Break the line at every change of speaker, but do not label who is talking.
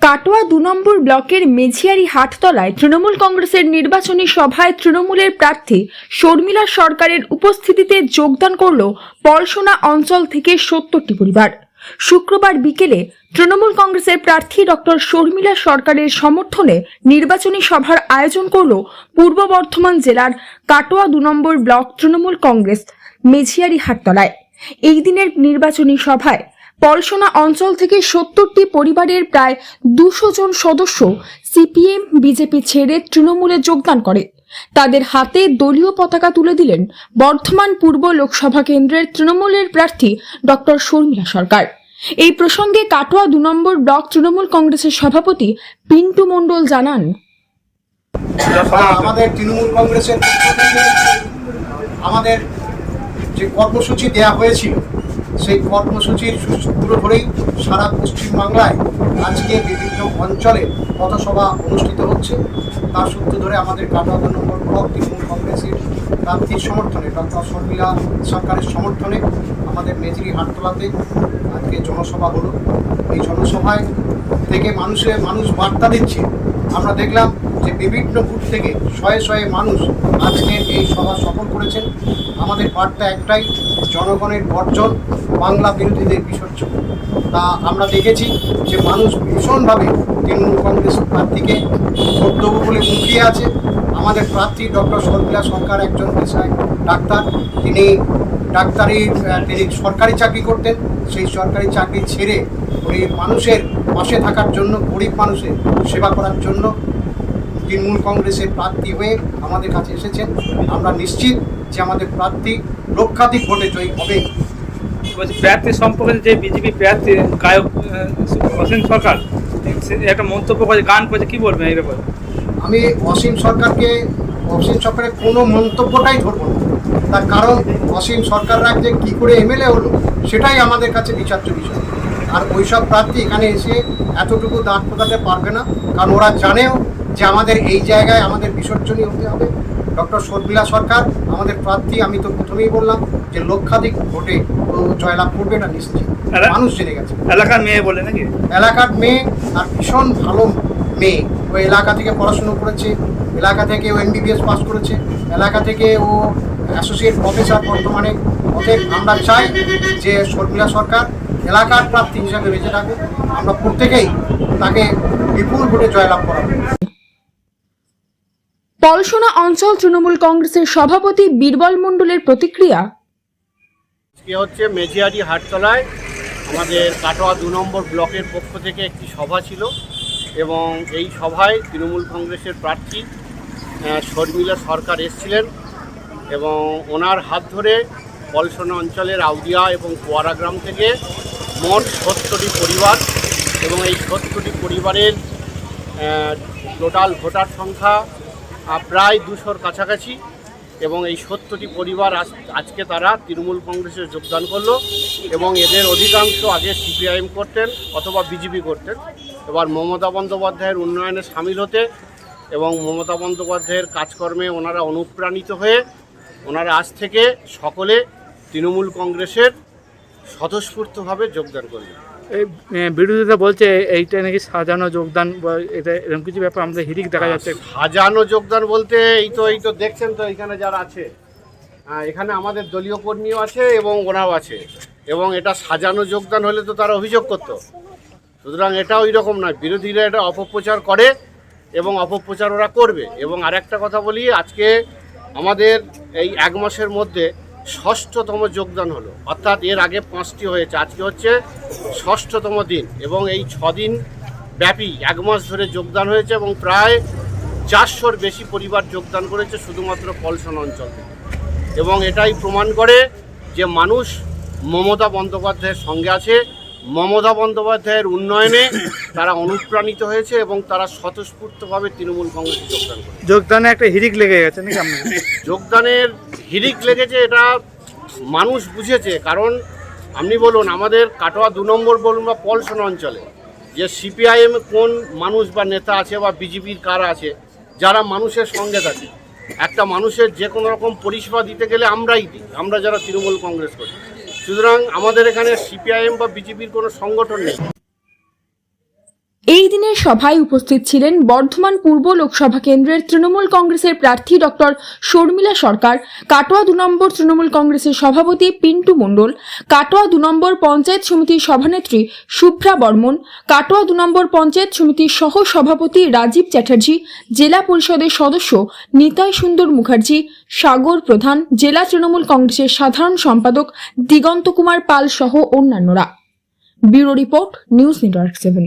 কাটোয়া দু নম্বর ব্লকের মেঝিয়ারি হাটতলায় তৃণমূল কংগ্রেসের নির্বাচনী সভায় তৃণমূলের প্রার্থী শর্মিলা সরকারের উপস্থিতিতে যোগদান করল পলসোনা অঞ্চল থেকে সত্তরটি পরিবার। শুক্রবার বিকেলে তৃণমূল কংগ্রেসের প্রার্থী ডক্টর শর্মিলা সরকারের সমর্থনে নির্বাচনী সভার আয়োজন করল পূর্ব বর্ধমান জেলার কাটোয়া দু নম্বর ব্লক তৃণমূল কংগ্রেস মেঝিয়ারি হাটতলায়। এই দিনের নির্বাচনী সভায় পলসোনা অঞ্চল থেকে সত্তরটি পরিবারের প্রায় দুশো জন সদস্য সিপিএম, বিজেপি ছেড়ে তৃণমূলে যোগদান করে। তাদের হাতে দলীয় পতাকা তুলে দিলেন বর্ধমান পূর্ব লোকসভা কেন্দ্রের তৃণমূলের প্রার্থী ডক্টর শর্মিলা সরকার। এই প্রসঙ্গে কাটোয়া দু নম্বর ব্লক তৃণমূল কংগ্রেসের সভাপতি পিন্টু মণ্ডল জানান
আমাদের তৃণমূল কংগ্রেসের আমাদের যে কর্মসূচি দেয়া হয়েছিল সেই কর্মসূচির সূত্র ধরেই সারা পশ্চিমবাংলায় আজকে বিভিন্ন অঞ্চলে পথসভা অনুষ্ঠিত হচ্ছে। তার সূত্র ধরে আমাদের কাটোয়া দু নম্বর ব্লক তৃণমূল কংগ্রেসের প্রার্থীর সমর্থনে, ডক্টর শর্মিলা সরকারের সমর্থনে আমাদের মেজিরি হাটতলাতে আজকে জনসভা হলো। এই জনসভায় থেকে মানুষের মানুষ বার্তা দিচ্ছে। আমরা দেখলাম যে বিভিন্ন বুথ থেকে শয়ে শয়ে মানুষ আজকের এই সভা সফল করেছেন। আমাদের বার্তা একটাই জনগণের বর্জন বাংলা বিরোধীদের বিসর্জন। তা আমরা দেখেছি যে মানুষ ভীষণভাবে তৃণমূল কংগ্রেস প্রার্থীকে ভোট বলে মুখিয়ে আছে। আমাদের প্রার্থী ডক্টর শর্মিলা সরকার একজন পেশায় ডাক্তার। তিনি ডাক্তারি তিনি সরকারি চাকরি করতেন। সেই সরকারি চাকরি ছেড়ে উনি মানুষের পাশে থাকার জন্য, গরিব মানুষের সেবা করার জন্য তৃণমূল কংগ্রেসের প্রার্থী হয়ে আমাদের কাছে এসেছেন। আমরা নিশ্চিত যে আমাদের প্রার্থী লক্ষাধিক ভোটে জয়ী হবে
বলছি প্রার্থী সম্পর্কে যে বিজেপি প্রার্থী গায়ক অসীম সরকার একটা মন্তব্য করে গান করেছে কি বলবেন এই ব্যাপারে?
আমি অসীম সরকারকে অসীম সরকারের কোনো মন্তব্যটাই ধরবো না। তার কারণ অসীম সরকার রাজ্যে কী করে এমএলএ হলো সেটাই আমাদের কাছে বিচার্য বিষয়। আর ওইসব প্রার্থী এখানে এসে এতটুকু দাঁত ফোটাতে পারবে না কারণ ওরা জানেও যে আমাদের এই জায়গায় আমাদের বিসর্জনই হতে হবে। ডক্টর শর্মিলা সরকার আমাদের প্রার্থী আমি তো প্রথমেই বললাম যে লক্ষাধিক ভোটে ও জয়লাভ করবে এটা নিশ্চিত। মানুষ জেনে গেছে।
এলাকার মেয়ে বলে নাকি?
এলাকার মেয়ে আর ভীষণ ভালো মেয়ে। ও এলাকা থেকে পড়াশুনো করেছে এলাকা থেকে ও এমবিবিএস পাস করেছে এলাকা থেকে ও অ্যাসোসিয়েট প্রফেসর বর্তমানে। অতএব আমরা চাই যে শর্মিলা সরকার এলাকার প্রার্থী হিসাবে বেঁচে থাকুক। আমরা প্রত্যেকেই তাকে বিপুল ভোটে জয়লাভ করাবো।
পলসোনা অঞ্চল তৃণমূল কংগ্রেসের সভাপতি বীরবল মণ্ডলের প্রতিক্রিয়া?
হচ্ছে মেজিয়ারি হাটতলায় আমাদের কাটোয়া দু নম্বর ব্লকের পক্ষ থেকে একটি সভা ছিল এবং এই সভায় তৃণমূল কংগ্রেসের প্রার্থী শর্মিলা সরকার এসেছিলেন এবং ওনার হাত ধরে পলসনা অঞ্চলের আউদিয়া এবং কুয়ারা গ্রাম থেকে মোট সত্তরটি পরিবার এবং এই সত্তরটি পরিবারের টোটাল ভোটার সংখ্যা প্রায় দুশোর কাছাকাছি এবং এই সত্তরটি পরিবার আজ, আজকে তারা তৃণমূল কংগ্রেসে যোগদান করল এবং এদের অধিকাংশ আগে সিপিআইএম করতেন অথবা বিজেপি করতেন। এবার মমতা বন্দ্যোপাধ্যায়ের উন্নয়নে সামিল হতে এবং মমতা বন্দ্যোপাধ্যায়ের কাজকর্মে ওনারা অনুপ্রাণিত হয়ে ওনারা আজ থেকে সকলে তৃণমূল কংগ্রেসের স্বতঃস্ফূর্তভাবে যোগদান করলেন।
এই বিরোধীরা বলছে এইটা নাকি সাজানো যোগদান বা এটা এরকম কিছু ব্যাপার আমাদের হিরিক দেখা যাচ্ছে।
সাজানো যোগদান বলতে এই তো এই তো দেখছেন তো এখানে যারা আছে। এখানে আমাদের দলীয় কর্মীও আছে এবং ওনাও আছে। এবং এটা সাজানো যোগদান হলে তো তারা অভিযোগ করতো। সুতরাং এটা ওই রকম নয় বিরোধীরা এটা অপপ্রচার করে এবং অপপ্রচার ওরা করবে। এবং আরেকটা কথা বলি আজকে আমাদের এই এক মাসের মধ্যে ষষ্ঠতম যোগদান হলো। অর্থাৎ এর আগে পাঁচটি হয়েছে। আজকে হচ্ছে ষষ্ঠতম দিন এবং এই ছদিন ব্যাপী এক মাস ধরে যোগদান হয়েছে এবং প্রায় চারশোর বেশি পরিবার যোগদান করেছে শুধুমাত্র পলসন অঞ্চল থেকে। এবং এটাই প্রমাণ করে যে মানুষ মমতা বন্দ্যোপাধ্যায়ের সঙ্গে আছে মমতা বন্দ্যোপাধ্যায়ের উন্নয়নে তারা অনুপ্রাণিত হয়েছে এবং তারা স্বতঃস্ফূর্তভাবে তৃণমূল কংগ্রেসে যোগদান করে
যোগদানে একটা হিরিক লেগে গেছে নাকি
যোগদানের হিরিক লেগেছে এটা মানুষ বুঝেছে কারণ আপনি বলুন আমাদের কাটোয়া দু নম্বর বলুন বা পলসন অঞ্চলে যে সিপিআইএম কোন মানুষ বা নেতা আছে বা বিজেপির কারা আছে যারা মানুষের সঙ্গে থাকে। একটা মানুষের যে কোনো রকম পরিষেবা দিতে গেলে আমরাই দিই আমরা যারা তৃণমূল কংগ্রেস করি। সুতরাং আমাদের এখানে সিপিআইএম বা বিজেপির কোনো সংগঠন নেই।
এই দিনের সভায় উপস্থিত ছিলেন বর্ধমান পূর্ব লোকসভা কেন্দ্রের তৃণমূল কংগ্রেসের প্রার্থী ডক্টর শর্মিলা সরকার, কাটোয়া দু নম্বর তৃণমূল কংগ্রেসের সভাপতি পিন্টু মণ্ডল, কাটোয়া দু নম্বর পঞ্চায়েত সমিতির সভানেত্রী শুভ্রা বর্মন, কাটোয়া দু নম্বর পঞ্চায়েত সমিতির সহ সভাপতি রাজীব চ্যাটার্জি, জেলা পরিষদের সদস্য নিতাই সুন্দর মুখার্জি, সাগর প্রধান, জেলা তৃণমূল কংগ্রেসের সাধারণ সম্পাদক দিগন্ত কুমার পাল সহ অন্যান্যরা। Bureau report, news network seven.